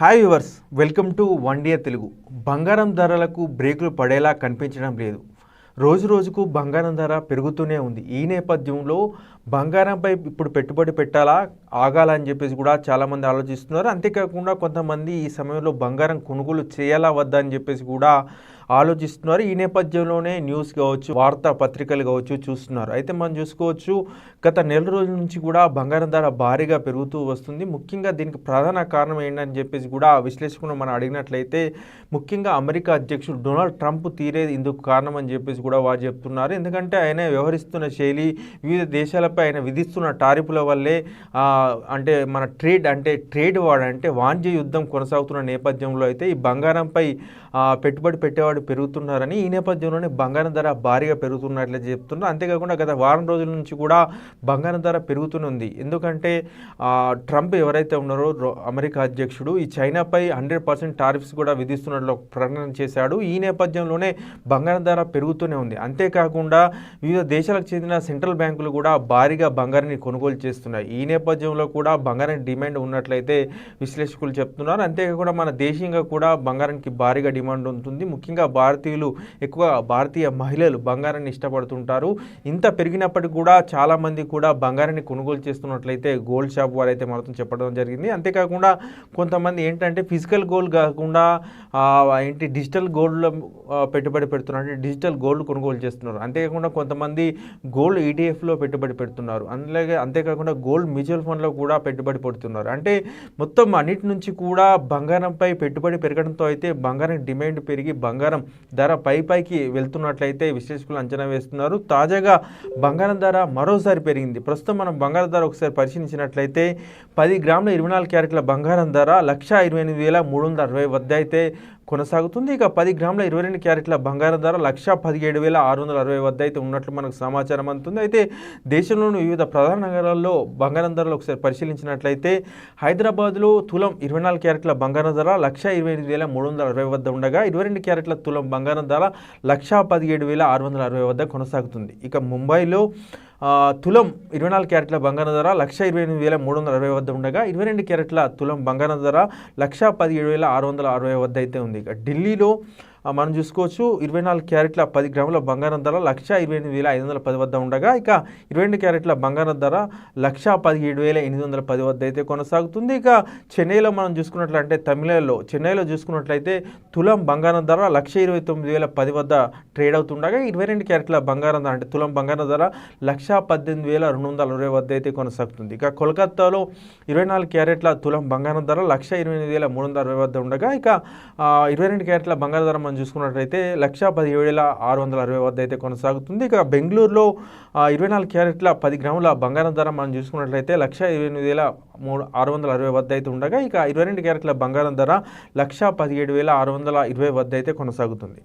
Hi viewers welcome to one day Telugu బంగారం ధరలకు బ్రేకులు పడేలా కనిపించడం లేదు. రోజు రోజుకు బంగారం ధర పెరుగుతూనే ఉంది. ఈ నేపథ్యంలో బంగారంపై ఇప్పుడు పెట్టుబడి పెట్టాలా? ఆగాలని చెప్పేసి కూడా చాలామంది ఆలోచిస్తున్నారు. అంతేకాకుండా కొంతమంది ఈ సమయంలో బంగారం కొనుగోలు చేయాలా వద్దా అని చెప్పేసి కూడా ఆలోచిస్తున్నారు. ఈ నేపథ్యంలోనే న్యూస్ కావచ్చు వార్తా పత్రికలు కావచ్చు చూస్తున్నారు. అయితే మనం చూసుకోవచ్చు గత నెల రోజుల నుంచి కూడా బంగారం ధర భారీగా పెరుగుతూ వస్తుంది. ముఖ్యంగా దీనికి ప్రధాన కారణం ఏంటని చెప్పేసి కూడా విశ్లేషకులు మనం అడిగినట్లయితే ముఖ్యంగా అమెరికా అధ్యక్షుడు డొనాల్డ్ ట్రంప్ తీరే ఇందుకు కారణం అని చెప్పేసి కూడా వారు చెప్తున్నారు. ఎందుకంటే ఆయన వ్యవహరిస్తున్న శైలి వివిధ దేశాలపై ఆయన విధిస్తున్న టారిపుల వల్లే ఆ, అంటే మన ట్రేడ్ అంటే ట్రేడ్ వాడంటే వాణిజ్య యుద్ధం కొనసాగుతున్న నేపథ్యంలో అయితే ఈ బంగారంపై పెట్టుబడి పెట్టేవాడు పెరుగుతున్నారని ఈ నేపథ్యంలోనే బంగారం ధర భారీగా పెరుగుతున్నట్లు చెప్తున్నారు అంతేకాకుండా గత వారం రోజుల నుంచి కూడా బంగారం ధర పెరుగుతూనే ఉంది. ఎందుకంటే ట్రంప్ ఎవరైతే ఉన్నారో రో- అమెరికా అధ్యక్షుడు ఈ చైనాపై హండ్రెడ్ పర్సెంట్ టారిఫ్స్ కూడా విధిస్తున్నట్లు ప్రకటన చేశాడు. ఈ నేపథ్యంలోనే బంగారం ధర పెరుగుతూనే ఉంది. అంతేకాకుండా వివిధ దేశాలకు చెందిన సెంట్రల్ బ్యాంకులు కూడా భారీగా బంగారాన్ని కొనుగోలు చేస్తున్నాయి. ఈ నేపథ్యం నేపథ్యంలో కూడా బంగారం డిమాండ్ ఉన్నట్లయితే విశ్లేషకులు చెప్తున్నారు. అంతేకాకుండా మన దేశీయంగా కూడా బంగారానికి భారీగా డిమాండ్ ఉంటుంది. ముఖ్యంగా భారతీయులు ఎక్కువ భారతీయ మహిళలు బంగారాన్ని ఇష్టపడుతుంటారు. ఇంత పెరిగినప్పటికీ కూడా చాలామంది కూడా బంగారాన్ని కొనుగోలు చేస్తున్నట్లయితే గోల్డ్ షాప్ వారైతే మనతో చెప్పడం జరిగింది. అంతేకాకుండా కొంతమంది ఏంటంటే ఫిజికల్ గోల్డ్ కాకుండా ఏంటి డిజిటల్ గోల్డ్లో పెట్టుబడి పెడుతున్నారు అంటే డిజిటల్ గోల్డ్ కొనుగోలు చేస్తున్నారు. అంతేకాకుండా కొంతమంది గోల్డ్ ఈటీఎఫ్లో పెట్టుబడి పెడుతున్నారు. అలాగే అంతేకాకుండా గోల్డ్ మ్యూచువల్ బంగారంలో కూడా పెట్టుబడి పెడుతున్నారు. అంటే మొత్తం అన్నిటి నుంచి కూడా బంగారంపై పెట్టుబడి పెరగడంతో అయితే బంగారం డిమాండ్ పెరిగి బంగారం ధర పై పైకి వెళ్తున్నట్లయితే విశ్లేషకులు అంచనా వేస్తున్నారు. తాజాగా బంగారం ధర మరోసారి పెరిగింది. ప్రస్తుతం మనం బంగారం ధర ఒకసారి పరిశీలించినట్లయితే పది గ్రాముల ఇరవై నాలుగు క్యారెట్ల బంగారం ధర లక్ష ఇరవై ఎనిమిది వేల మూడు వందల అరవై వద్ద అయితే కొనసాగుతుంది. ఇక పది గ్రాముల ఇరవై రెండు క్యారెట్ల బంగారం ధర లక్ష పదిహేడు వేల ఆరు వందల అరవై వద్ద అయితే ఉన్నట్లు మనకు సమాచారం అందుతుంది. అయితే దేశంలోని వివిధ ప్రధాన నగరాల్లో బంగారం ధరలు ఒకసారి పరిశీలించినట్లయితే హైదరాబాద్లో తులం ఇరవై నాలుగు క్యారెట్ల బంగారం ధర లక్ష ఇరవై ఎనిమిది వేల మూడు వందల అరవై వద్ద ఉండగా ఇరవై రెండు క్యారెట్ల తులం బంగారం ధర లక్ష పదిహేడు వేల ఆరు వందల అరవై వద్ద కొనసాగుతుంది. ఇక ముంబైలో తులం ఇరవై నాలుగు క్యారెట్ల బంగారం ధర లక్ష ఇరవై ఎనిమిది వేల మూడు వందల అరవై వద్ద ఉండగా ఇరవై రెండు క్యారెట్ల తులం బంగారం ధర లక్ష పదిహేడు వేల ఆరు వందల అరవై వద్ద అయితే ఉంది. ఇక ఢిల్లీలో మనం చూసుకోవచ్చు ఇరవై నాలుగు క్యారెట్ల పది గ్రాముల బంగారం ధర లక్ష ఇరవై ఎనిమిది వేల ఐదు వందల పది వద్ద ఉండగా ఇక ఇరవై రెండు క్యారెట్ల బంగారం ధర లక్ష పదిహేడు వేల ఎనిమిది వందల పది వద్ద అయితే కొనసాగుతుంది. ఇక చెన్నైలో మనం చూసుకున్నట్లయితే తమిళలో చెన్నైలో చూసుకున్నట్లయితే తులం బంగారం ధర లక్ష ఇరవై తొమ్మిది వేల పది వద్ద ట్రేడ్ అవుతుండగా ఇరవై రెండు క్యారెట్ల బంగారం ధర అంటే తులం బంగారం ధర లక్ష పద్దెనిమిది వేల రెండు వందల అరవై వద్ద అయితే కొనసాగుతుంది. ఇక కోల్కత్తాలో ఇరవై నాలుగు క్యారెట్ల తులం బంగారం ధర లక్ష ఇరవై ఎనిమిది వేల మూడు వందల అరవై వద్ద ఉండగా ఇక ఇరవై రెండు క్యారెట్ల బంగారం ధర మనం చూసుకున్నట్లయితే లక్ష పదిహేడు వేల ఆరు వందల అరవై వద్ద అయితే కొనసాగుతుంది. ఇక బెంగళూరులో ఇరవై నాలుగు క్యారెట్ల పది గ్రాముల బంగారం ధర మనం చూసుకున్నట్లయితే లక్ష ఇరవై ఎనిమిది వేల మూడు ఆరు వందల అరవై వద్ద అయితే ఉండగా ఇక ఇరవై రెండు క్యారెట్ల బంగారం ధర లక్ష పదిహేడు వేల ఆరు వందల ఇరవై వద్ద అయితే కొనసాగుతుంది.